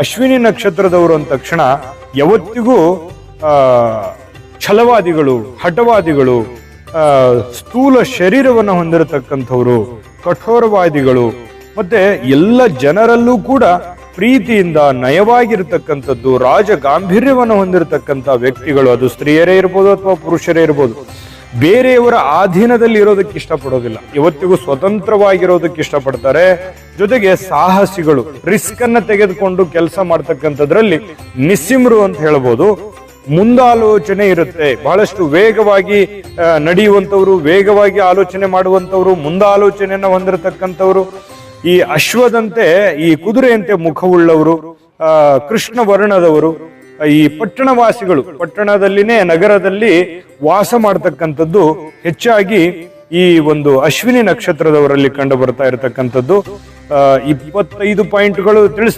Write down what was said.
ಅಶ್ವಿನಿ ನಕ್ಷತ್ರದವರು ಅಂದ ತಕ್ಷಣ ಯಾವತ್ತಿಗೂ ಛಲವಾದಿಗಳು, ಹಠವಾದಿಗಳು ಸ್ಥೂಲ ಶರೀರವನ್ನು ಹೊಂದಿರತಕ್ಕಂಥವ್ರು, ಕಠೋರವಾದಿಗಳು, ಮತ್ತೆ ಎಲ್ಲ ಜನರಲ್ಲೂ ಕೂಡ ಪ್ರೀತಿಯಿಂದ ನಯವಾಗಿರ್ತಕ್ಕಂಥದ್ದು ರಾಜ ಗಾಂಭೀರ್ಯವನ್ನು ಹೊಂದಿರತಕ್ಕಂಥ ವ್ಯಕ್ತಿಗಳು. ಅದು ಸ್ತ್ರೀಯರೇ ಇರ್ಬೋದು ಅಥವಾ ಪುರುಷರೇ ಇರ್ಬೋದು. ಬೇರೆಯವರ ಅಧೀನದಲ್ಲಿ ಇರೋದಕ್ಕೆ ಇಷ್ಟಪಡೋದಿಲ್ಲ. ಇವತ್ತಿಗೂ ಸ್ವತಂತ್ರವಾಗಿರೋದಕ್ಕೆ ಇಷ್ಟಪಡ್ತಾರೆ. ಜೊತೆಗೆ ಸಾಹಸಿಗಳು ರಿಸ್ಕ್ ಅನ್ನ ತೆಗೆದುಕೊಂಡು ಕೆಲಸ ಮಾಡ್ತಕ್ಕಂಥದ್ರಲ್ಲಿ ನಿಸ್ಸಿಮ್ರು ಅಂತ ಹೇಳ್ಬೋದು. ಮುಂದಾಲೋಚನೆ ಇರುತ್ತೆ. ಬಹಳಷ್ಟು ವೇಗವಾಗಿ ನಡೆಯುವಂಥವ್ರು ವೇಗವಾಗಿ ಆಲೋಚನೆ ಮಾಡುವಂಥವ್ರು ಮುಂದಾಲೋಚನೆಯನ್ನ ಹೊಂದಿರತಕ್ಕಂಥವ್ರು. ಈ ಅಶ್ವದಂತೆ ಈ ಕುದುರೆಯಂತೆ ಮುಖವುಳ್ಳವರು ಆ, ಕೃಷ್ಣ ವರ್ಣದವರು ಈ ಪಟ್ಟಣವಾಸಿಗಳು ಪಟ್ಟಣದಲ್ಲಿನೇ ನಗರದಲ್ಲಿ ವಾಸ ಮಾಡ್ತಕ್ಕಂಥದ್ದು ಹೆಚ್ಚಾಗಿ ಈ ಒಂದು ಅಶ್ವಿನಿ ನಕ್ಷತ್ರದವರಲ್ಲಿ ಕಂಡು ಬರ್ತಾ ಇರತಕ್ಕಂಥದ್ದು. ಇಪ್ಪತ್ತೈದು ಪಾಯಿಂಟ್ಗಳು ತಿಳಿಸ್